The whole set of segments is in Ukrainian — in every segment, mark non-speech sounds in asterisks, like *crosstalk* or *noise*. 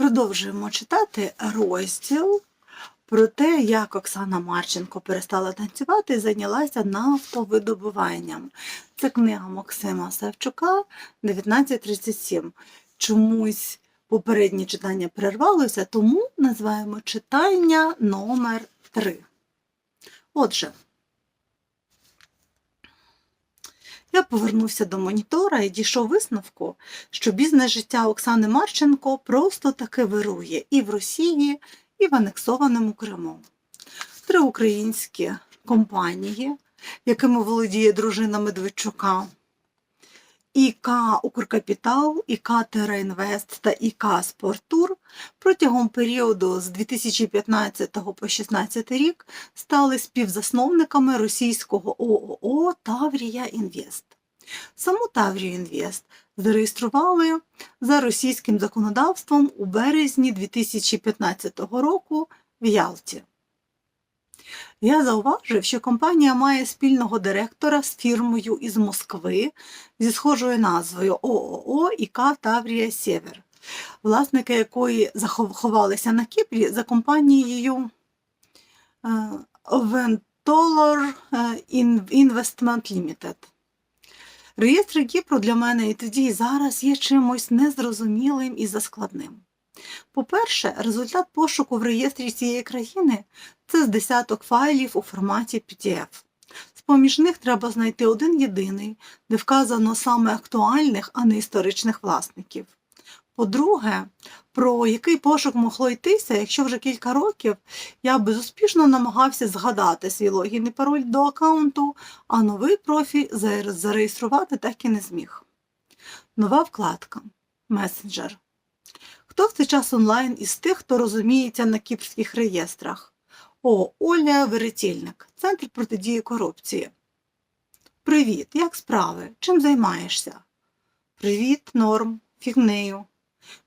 Продовжуємо читати розділ про те, як Оксана Марченко перестала танцювати і зайнялася нафтовидобуванням. Це книга Максима Савчука 1937. Чомусь попереднє читання перервалося, тому називаємо читання номер 3. Отже, я повернувся до монітора і дійшов висновку, що бізнес життя Оксани Марченко просто таки вирує і в Росії, і в анексованому Криму. Три українські компанії, якими володіє дружина Медведчука, ІК Укркапітал, ІК Терраінвест та ІК Спортур протягом періоду з 2015 по 2016 рік стали співзасновниками російського ООО Таврія Інвест. Саму Таврію Інвест зареєстрували за російським законодавством у березні 2015 року в Ялті. Я зауважив, що компанія має спільного директора з фірмою із Москви зі схожою назвою ООО ІК Таврія Сєвер, власники якої заховалися на Кіпрі за компанією е, Ventolor Investment Limited. Реєстр Кіпру для мене і тоді, і зараз є чимось незрозумілим і заскладним. По-перше, результат пошуку в реєстрі цієї країни це з десяток файлів у форматі PDF. З-поміж них треба знайти один єдиний, де вказано саме актуальних, а не історичних власників. По-друге, про який пошук могло йтися, якщо вже кілька років я безуспішно намагався згадати свій логін і пароль до аккаунту, а новий профіль зареєструвати так і не зміг. Нова вкладка Месенджер. Хто в цей час онлайн із тих, хто розуміється на кіпрських реєстрах? О, Оля Веретільник, Центр протидії корупції. Привіт, як справи? Чим займаєшся? Привіт, норм, фігнею.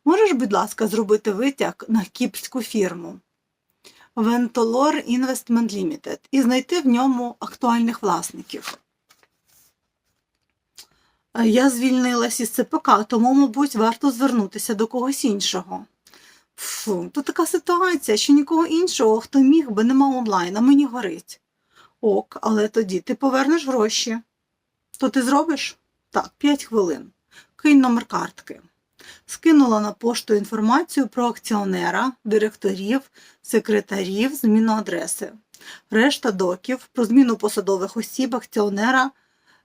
Можеш, будь ласка, зробити витяг на кіпрську фірму Ventolor Investment Limited і знайти в ньому актуальних власників. Я звільнилась із ЦПК, тому, мабуть, варто звернутися до когось іншого. Фу, то така ситуація, що нікого іншого, хто міг би, нема онлайн, а мені горить. Ок, але тоді ти повернеш гроші. То ти зробиш? Так, 5 хвилин. Кинь номер картки. Скинула на пошту інформацію про акціонера, директорів, секретарів, зміну адреси. Решта доків про зміну посадових осіб, акціонера,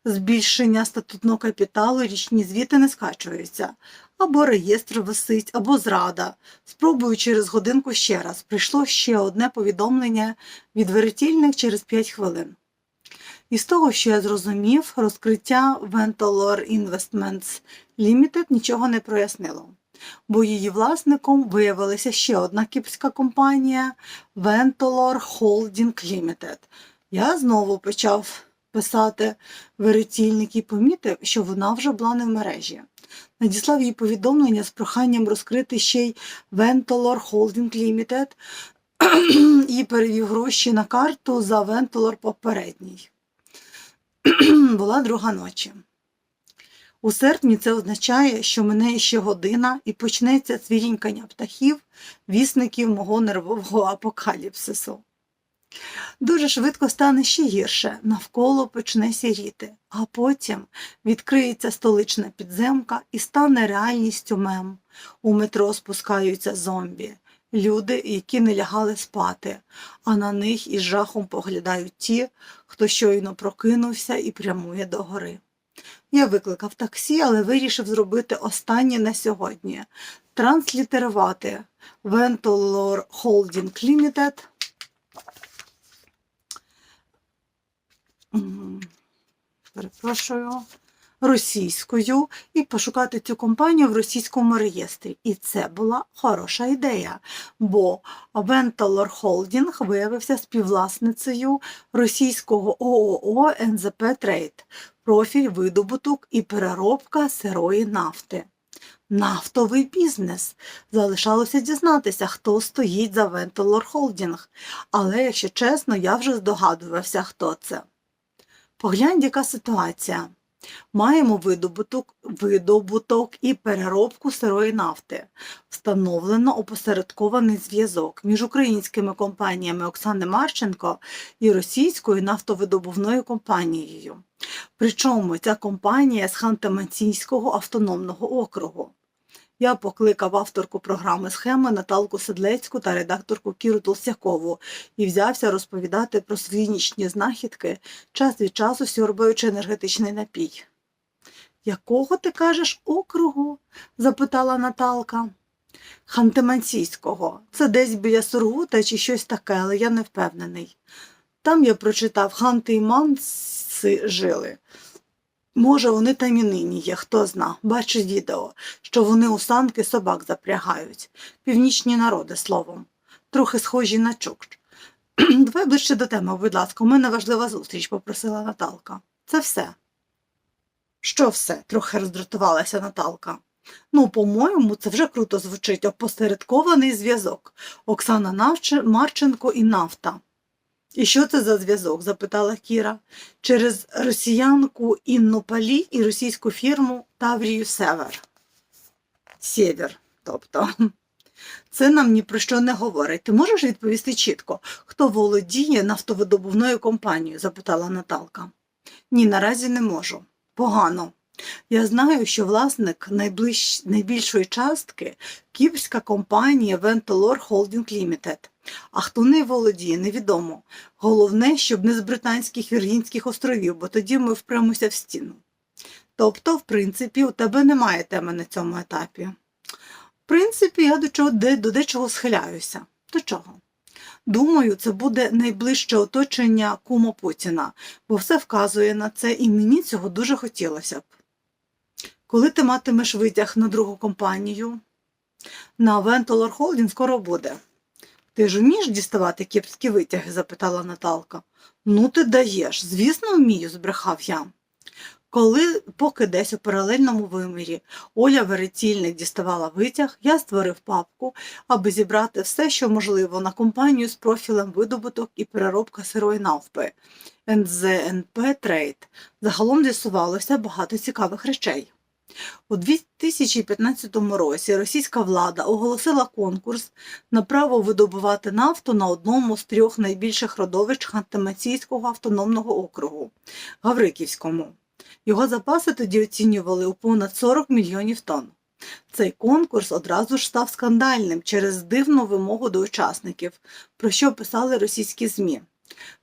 збільшення статутного капіталу, річні звіти не скачуються. Або реєстр висить, або зрада. Спробую через годинку ще раз. Прийшло ще одне повідомлення від веретільних через 5 хвилин. І з того, що я зрозумів, розкриття Ventolor Investments Limited нічого не прояснило, бо її власником виявилася ще одна кіпська компанія Ventolor Holding Limited. Я знову почав писати веретільник і помітив, що вона вже була не в мережі. Надіслав їй повідомлення з проханням розкрити ще й Ventolor Holding Limited *clears throat* і перевів гроші на карту за Ventolor попередній. *clears throat* Була друга ночі. У серпні це означає, що мене ще година і почнеться цвірінькання птахів, вісників мого нервового апокаліпсису. Дуже швидко стане ще гірше, навколо почне сіріти, а потім відкриється столична підземка і стане реальністю мем. У метро спускаються зомбі, люди, які не лягали спати, а на них із жахом поглядають ті, хто щойно прокинувся і прямує до гори. Я викликав таксі, але вирішив зробити останнє на сьогодні. Транслітерувати. Ventolor Holding Limited перепрошую, російською і пошукати цю компанію в російському реєстрі. І це була хороша ідея, бо Ventolor Holding виявився співвласницею російського ООО НЗП Трейд, профіль видобуток і переробка сирої нафти. Нафтовий бізнес. Залишалося дізнатися, хто стоїть за Ventolor Holding. Але, якщо чесно, я вже здогадувався, хто це. Поглянь, яка ситуація. Маємо видобуток, видобуток і переробку сирої нафти. Встановлено опосередкований зв'язок між українськими компаніями Оксани Марченко і російською нафтовидобувною компанією. Причому ця компанія з Ханты-Мансійського автономного округу. Я покликав авторку програми схеми Наталку Седлецьку та редакторку Кіру Толстякову і взявся розповідати про свої нічні знахідки, час від часу сьорбаючи енергетичний напій. Якого ти кажеш округу? запитала Наталка. Ханты-Мансійського. Це десь біля Сургута чи щось таке, але я не впевнений. Там я прочитав Ханти і Манси жили. Може, вони там і нині є, хто зна. Бачу відео, що вони у санки собак запрягають. Північні народи, словом. Трохи схожі на чукч. *clears throat* Давай ближче до теми, будь ласка, у мене важлива зустріч, попросила Наталка. Це все. Що все? трохи роздратувалася Наталка. Ну, по-моєму, це вже круто звучить опосередкований зв'язок. Оксана Навче- Марченко і нафта. І що це за зв'язок? запитала Кіра. Через росіянку Інну Палі і російську фірму Таврію Север. Сєвєр, тобто. Це нам ні про що не говорить. Ти можеш відповісти чітко, хто володіє нафтовидобувною компанією? запитала Наталка. Ні, наразі не можу. Погано. Я знаю, що власник найближ... найбільшої частки кіпрська компанія Ventolor Holding Limited. А хто нею володіє, невідомо. Головне, щоб не з Британських Віргінських островів, бо тоді ми впремося в стіну. Тобто, в принципі, у тебе немає теми на цьому етапі. В принципі, я до, чого, до дечого схиляюся. До чого? Думаю, це буде найближче оточення кума Путіна, бо все вказує на це, і мені цього дуже хотілося б. Коли ти матимеш витяг на другу компанію? На Ventolor Holding скоро буде. Ти ж вмієш діставати кепські витяги? запитала Наталка. Ну, ти даєш, звісно, вмію, збрехав я. Коли, поки десь у паралельному вимірі Оля Веретільник діставала витяг, я створив папку, аби зібрати все, що можливо, на компанію з профілем видобуток і переробка сирої навпи НЗНП Трейд. Загалом з'ясувалося багато цікавих речей. У 2015 році російська влада оголосила конкурс на право видобувати нафту на одному з трьох найбільших родовищ Ханты-Мансійського автономного округу Гавриківському. Його запаси тоді оцінювали у понад 40 мільйонів тонн. Цей конкурс одразу ж став скандальним через дивну вимогу до учасників, про що писали російські ЗМІ.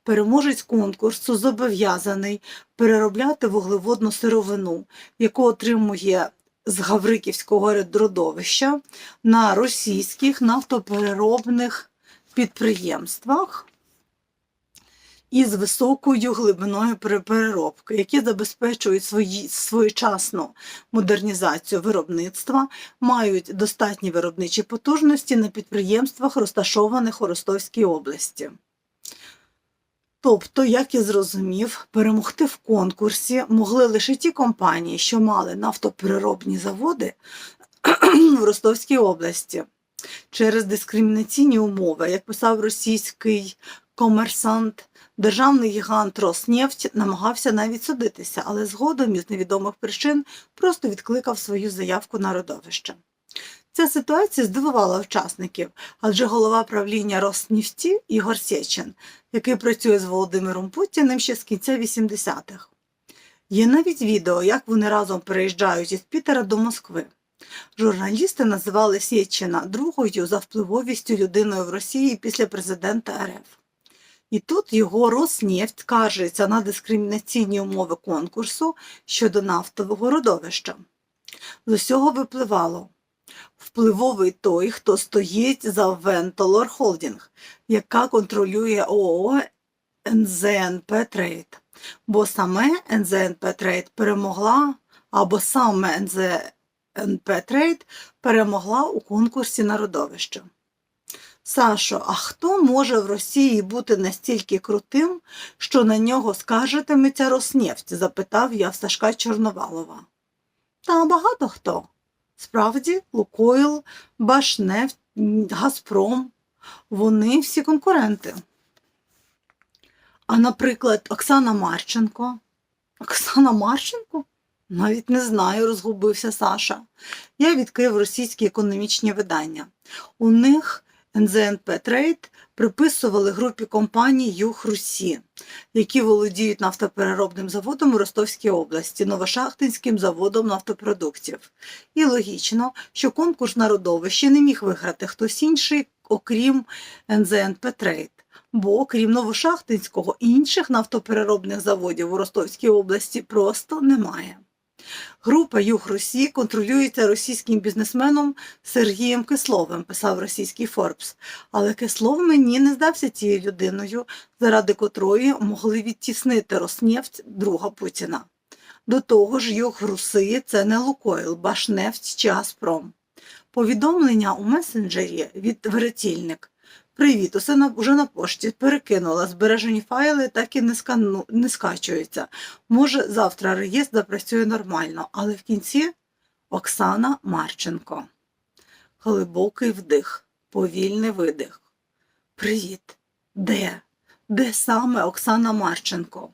Переможець конкурсу зобов'язаний переробляти вуглеводну сировину, яку отримує з Гавриківського родовища на російських нафтопереробних підприємствах із високою глибиною переробки, які забезпечують свої, своєчасну модернізацію виробництва, мають достатні виробничі потужності на підприємствах, розташованих у Ростовській області. Тобто, як я зрозумів, перемогти в конкурсі могли лише ті компанії, що мали нафтопереробні заводи *clears throat* в Ростовській області. Через дискримінаційні умови, як писав російський комерсант, державний гігант Роснефть намагався навіть судитися, але згодом із невідомих причин просто відкликав свою заявку на родовище. Ця ситуація здивувала учасників, адже голова правління Роснефті Ігор Сєчин, який працює з Володимиром Путіним ще з кінця 80-х. Є навіть відео, як вони разом переїжджають із Пітера до Москви. Журналісти називали Сєчина другою за впливовістю людиною в Росії після президента РФ. І тут його Роснефть скаржиться на дискримінаційні умови конкурсу щодо нафтового родовища. З усього випливало впливовий той, хто стоїть за Ventolor Holding, яка контролює ООО НЗНП Трейд. Бо саме НЗНП Трейд перемогла, або саме НЗНП Трейд перемогла у конкурсі на родовище. Сашо, а хто може в Росії бути настільки крутим, що на нього скаржитиметься Роснефть? запитав я в Сашка Чорновалова. Та багато хто. Справді, Лукойл, Башнефть, Газпром вони всі конкуренти. А, наприклад, Оксана Марченко. Оксана Марченко? Навіть не знаю, розгубився Саша. Я відкрив російські економічні видання. У них НЗНП Трейд приписували групі компаній Юг Русі, які володіють нафтопереробним заводом у Ростовській області, Новошахтинським заводом нафтопродуктів. І логічно, що конкурс на родовище не міг виграти хтось інший, окрім НЗНП Трейд. Бо крім Новошахтинського, інших нафтопереробних заводів у Ростовській області просто немає. Група Юг Русі контролюється російським бізнесменом Сергієм Кисловим, писав російський Форбс. Але Кислов мені не здався тією людиною, заради котрої могли відтіснити Роснефть друга Путіна. До того ж, Юг Руси це не Лукойл, Башнефть чи Газпром. Повідомлення у месенджері від веретільник. Привіт, усе на, уже на пошті. Перекинула. Збережені файли так і не, скану, не скачуються. Може, завтра реєстр запрацює нормально, але в кінці Оксана Марченко. Глибокий вдих, повільний видих. Привіт. Де? Де саме Оксана Марченко?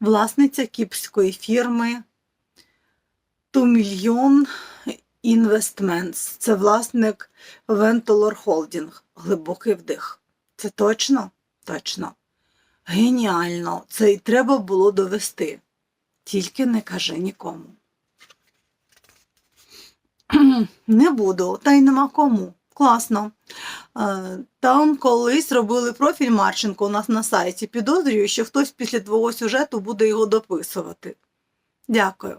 Власниця кіпської фірми Тумільйон Investments. Це власник Ventolor Holding. Глибокий вдих. Це точно? Точно. Геніально. Це й треба було довести. Тільки не кажи нікому. *clears throat* Не буду, та й нема кому. Класно. Е, Там колись робили профіль Марченко у нас на сайті. Підозрюю, що хтось після твого сюжету буде його дописувати. Дякую.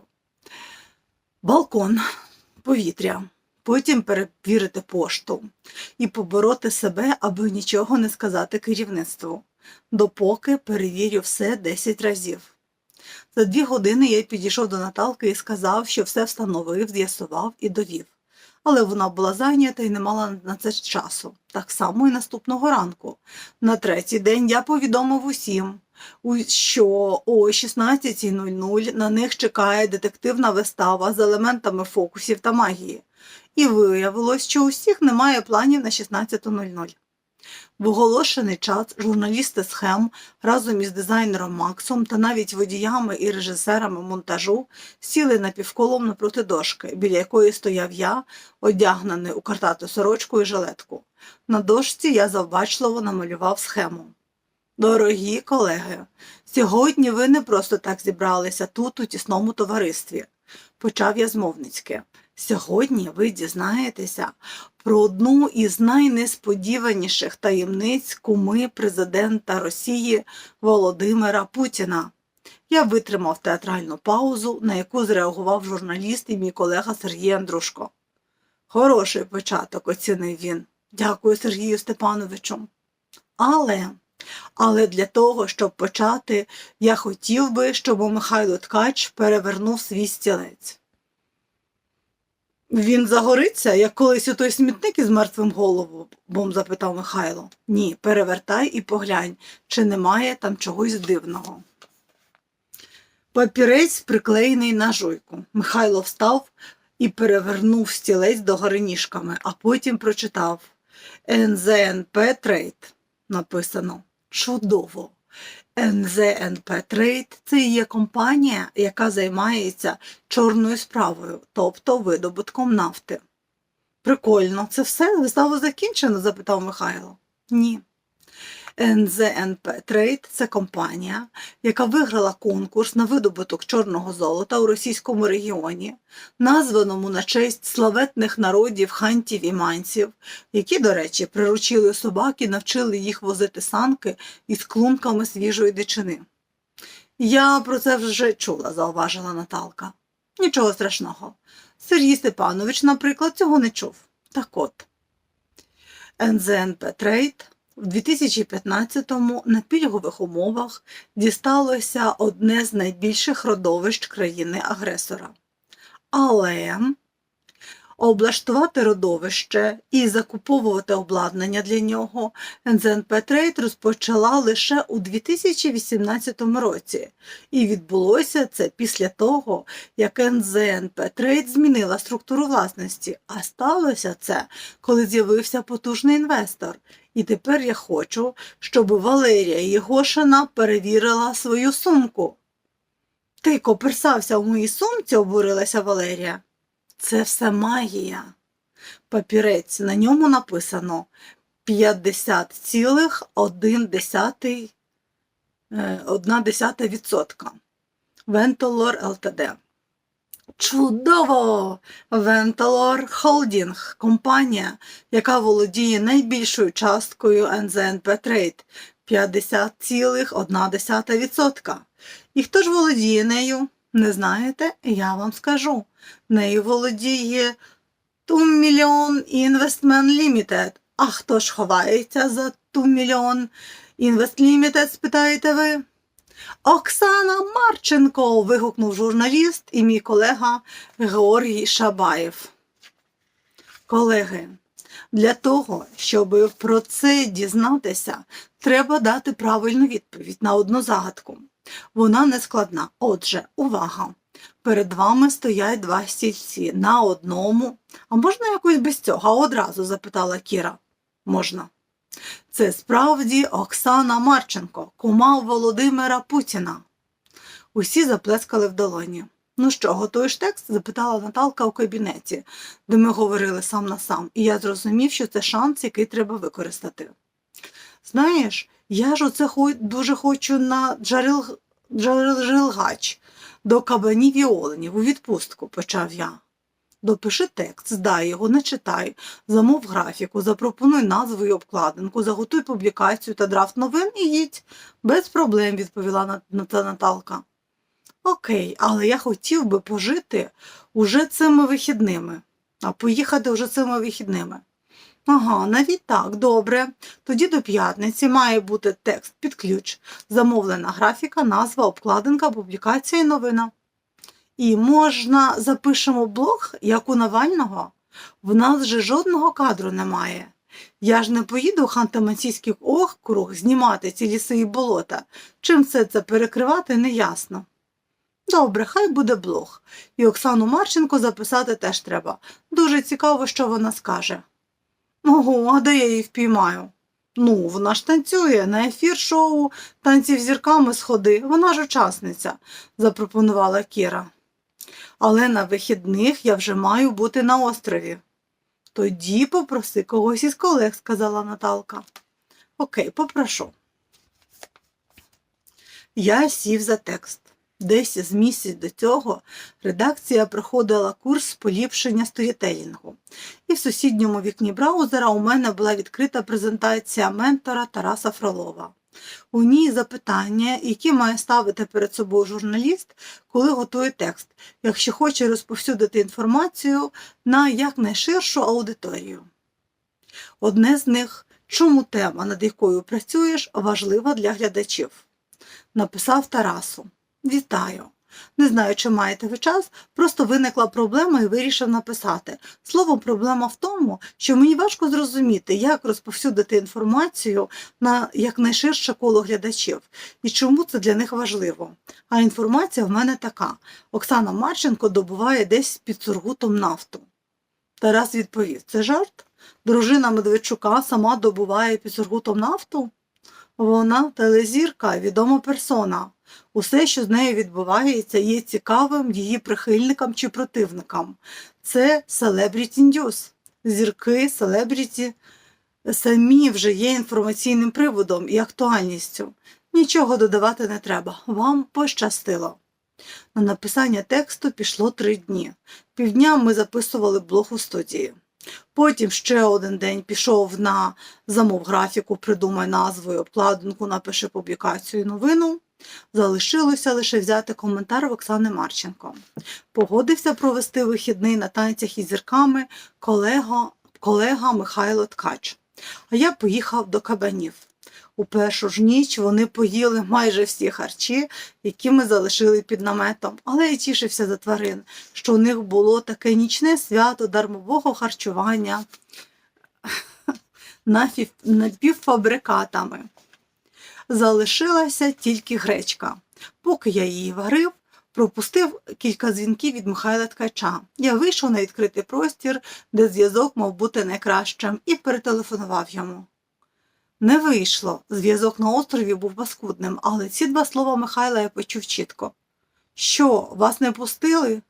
Балкон, повітря. Потім перевірити пошту і побороти себе, аби нічого не сказати керівництву, допоки перевірю все 10 разів. За дві години я підійшов до Наталки і сказав, що все встановив, з'ясував і довів. Але вона була зайнята і не мала на це часу. Так само і наступного ранку. На третій день я повідомив усім, що о 16.00 на них чекає детективна вистава з елементами фокусів та магії. І виявилось, що у всіх немає планів на 16.00. В оголошений час журналісти схем разом із дизайнером Максом та навіть водіями і режисерами монтажу сіли напівколом напроти дошки, біля якої стояв я, одягнений у картату сорочку і жилетку. На дошці я завбачливо намалював схему. Дорогі колеги, сьогодні ви не просто так зібралися тут у тісному товаристві, почав я змовницьки. Сьогодні ви дізнаєтеся про одну із найнесподіваніших таємниць куми президента Росії Володимира Путіна. Я витримав театральну паузу, на яку зреагував журналіст і мій колега Сергій Андрушко. Хороший початок, оцінив він. Дякую Сергію Степановичу. Але, але для того, щоб почати, я хотів би, щоб Михайло Ткач перевернув свій стілець. Він загориться, як колись у той смітник із мертвим головом, запитав Михайло. Ні, перевертай і поглянь, чи немає там чогось дивного. Папірець приклеєний на жуйку. Михайло встав і перевернув стілець догори ніжками, а потім прочитав НЗНП Трейд. Написано чудово. НЗНП Трейд це є компанія, яка займається чорною справою, тобто видобутком нафти. Прикольно, це все? Виставу закінчено? запитав Михайло. Ні. НЗНП Трейд це компанія, яка виграла конкурс на видобуток чорного золота у російському регіоні, названому на честь славетних народів хантів і манців, які, до речі, приручили собак і навчили їх возити санки із клунками свіжої дичини. Я про це вже чула, зауважила Наталка. Нічого страшного. Сергій Степанович, наприклад, цього не чув. Так от. НЗНП Трейд в 2015-му на пільгових умовах дісталося одне з найбільших родовищ країни-агресора. Але облаштувати родовище і закуповувати обладнання для нього НЗНП Трейд розпочала лише у 2018 році, і відбулося це після того, як НЗНП Трейд змінила структуру власності, а сталося це, коли з'явився потужний інвестор. І тепер я хочу, щоб Валерія Єгошина перевірила свою сумку. Ти коперсався в моїй сумці, обурилася Валерія. Це все магія. Папірець, на ньому написано 50,1 е. Вентолор ЛТД. Чудово! Вентолор Холдінг компанія, яка володіє найбільшою часткою НЗНП Trade 50,1%. І хто ж володіє нею? Не знаєте? Я вам скажу. Нею володіє Ту мільйон Investment Limited. А хто ж ховається за Ту мільйон Invest Limited, спитаєте ви? Оксана Марченко. вигукнув журналіст і мій колега Георгій Шабаєв. Колеги, для того, щоб про це дізнатися, треба дати правильну відповідь на одну загадку. Вона не складна. Отже, увага! Перед вами стоять два стільці на одному. А можна якось без цього? Одразу запитала Кіра. Можна. Це справді Оксана Марченко, кума Володимира Путіна. Усі заплескали в долоні. Ну що, готуєш текст? запитала Наталка у кабінеті, де ми говорили сам на сам, і я зрозумів, що це шанс, який треба використати. Знаєш, я ж оце дуже хочу на джарил... джарилгач до кабанів і оленів у відпустку, почав я. Допиши текст, здай його, не читай, замов графіку, запропонуй назву і обкладинку, заготуй публікацію та драфт новин і їдь. Без проблем, відповіла Наталка. Окей, але я хотів би пожити уже цими вихідними, а поїхати вже цими вихідними. Ага, навіть так, добре. Тоді до п'ятниці має бути текст під ключ, замовлена графіка, назва, обкладинка, публікація і новина. І можна запишемо блог, як у Навального? В нас же жодного кадру немає. Я ж не поїду в Ханты-Мансійський округ знімати ці ліси і болота. Чим все це перекривати, неясно. Добре, хай буде блог. І Оксану Марченко записати теж треба. Дуже цікаво, що вона скаже. Ого, а де я її впіймаю? Ну, вона ж танцює на ефір шоу танців зірками сходи. Вона ж учасниця, запропонувала Кіра. Але на вихідних я вже маю бути на острові. Тоді попроси когось із колег, сказала Наталка. Окей, попрошу. Я сів за текст. Десь з місяць до цього редакція проходила курс поліпшення сторітелінгу. І в сусідньому вікні браузера у мене була відкрита презентація ментора Тараса Фролова. У ній запитання, які має ставити перед собою журналіст, коли готує текст, якщо хоче розповсюдити інформацію на якнайширшу аудиторію. Одне з них чому тема, над якою працюєш, важлива для глядачів. Написав Тарасу. Вітаю. Не знаю, чи маєте ви час, просто виникла проблема і вирішив написати. Словом, проблема в тому, що мені важко зрозуміти, як розповсюдити інформацію на якнайширше коло глядачів і чому це для них важливо. А інформація в мене така: Оксана Марченко добуває десь під Сургутом нафту. Тарас відповів: це жарт? Дружина Медведчука сама добуває під Сургутом нафту? Вона телезірка, відома персона. Усе, що з нею відбувається, є цікавим її прихильникам чи противникам. Це Celebrity News. Зірки, селебріті самі вже є інформаційним приводом і актуальністю. Нічого додавати не треба. Вам пощастило. На написання тексту пішло три дні. Півдня ми записували блог у студії. Потім ще один день пішов на замов графіку, придумай назву і обкладинку, напиши публікацію і новину. Залишилося лише взяти коментар Оксани Марченко. Погодився провести вихідний на танцях із зірками колега, колега Михайло Ткач. А я поїхав до кабанів. У першу ж ніч вони поїли майже всі харчі, які ми залишили під наметом, але я тішився за тварин, що у них було таке нічне свято дармового харчування *laughs* напівфабрикатами. Залишилася тільки гречка. Поки я її варив, пропустив кілька дзвінків від Михайла Ткача. Я вийшов на відкритий простір, де зв'язок мав бути найкращим, і перетелефонував йому. Не вийшло. Зв'язок на острові був паскудним, але ці два слова Михайла я почув чітко. Що, вас не пустили?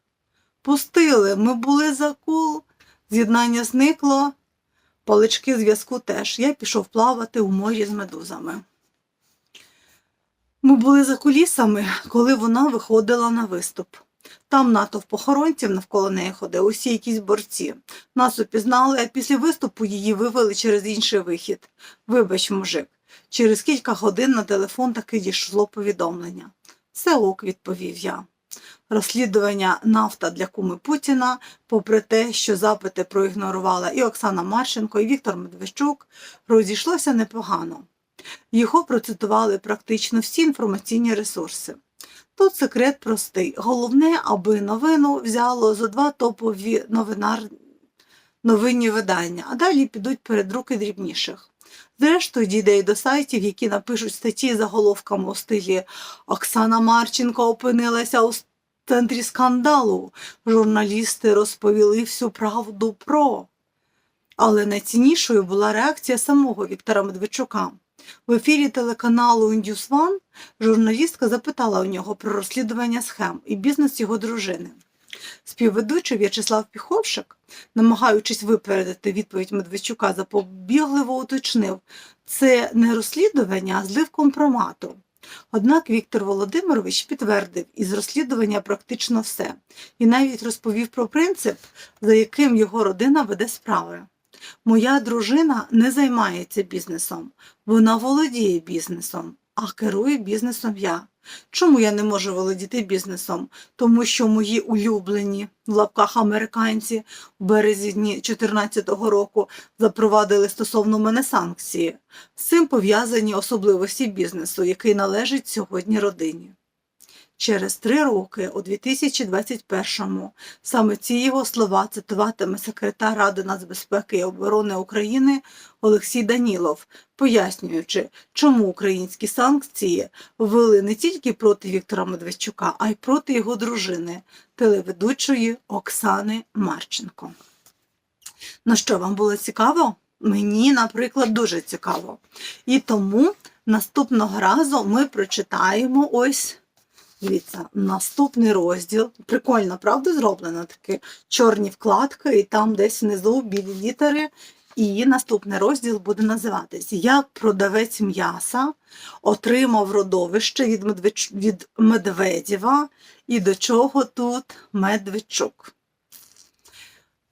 Пустили, ми були за кул, з'єднання зникло, палички зв'язку теж. Я пішов плавати у морі з медузами. Ми були за кулісами, коли вона виходила на виступ. Там натовп охоронців навколо неї ходив, усі якісь борці. Нас упізнали, а після виступу її вивели через інший вихід. Вибач, мужик. Через кілька годин на телефон таки дійшло повідомлення. Все ок, відповів я. Розслідування нафта для куми Путіна, попри те, що запити проігнорувала і Оксана Марченко, і Віктор Медведчук, розійшлося непогано. Його процитували практично всі інформаційні ресурси. Тут секрет простий. Головне, аби новину взяло зо два топові новинар... новинні видання, а далі підуть перед руки дрібніших. Зрештою, дійде й до сайтів, які напишуть статті заголовками у стилі Оксана Марченко опинилася у центрі скандалу. Журналісти розповіли всю правду про. Але найціннішою була реакція самого Віктора Медведчука. В ефірі телеканалу News One журналістка запитала у нього про розслідування схем і бізнес його дружини. Співведучий В'ячеслав Піховшик, намагаючись випередити відповідь Медведчука, запобігливо уточнив, це не розслідування, а злив компромату. Однак Віктор Володимирович підтвердив із розслідування практично все і навіть розповів про принцип, за яким його родина веде справи. Моя дружина не займається бізнесом, вона володіє бізнесом, а керує бізнесом я. Чому я не можу володіти бізнесом? Тому що мої улюблені в лапках американці в березні 2014 року запровадили стосовно мене санкції. З цим пов'язані особливості бізнесу, який належить сьогодні родині. Через три роки, у 2021-му, саме ці його слова цитуватиме секретар Ради нацбезпеки і оборони України Олексій Данілов, пояснюючи, чому українські санкції ввели не тільки проти Віктора Медведчука, а й проти його дружини, телеведучої Оксани Марченко. Ну що, вам було цікаво? Мені, наприклад, дуже цікаво. І тому наступного разу ми прочитаємо ось. Дивіться, наступний розділ. Прикольно, правда, зроблено такі чорні вкладки, і там десь внизу білі літери. І наступний розділ буде називатись Як продавець м'яса отримав родовище від, Медведч... від Медведєва і до чого тут Медведчук.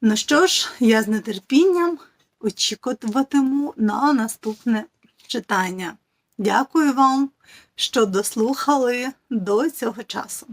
Ну що ж, я з нетерпінням очікуватиму на наступне читання. Дякую вам, що дослухали до цього часу.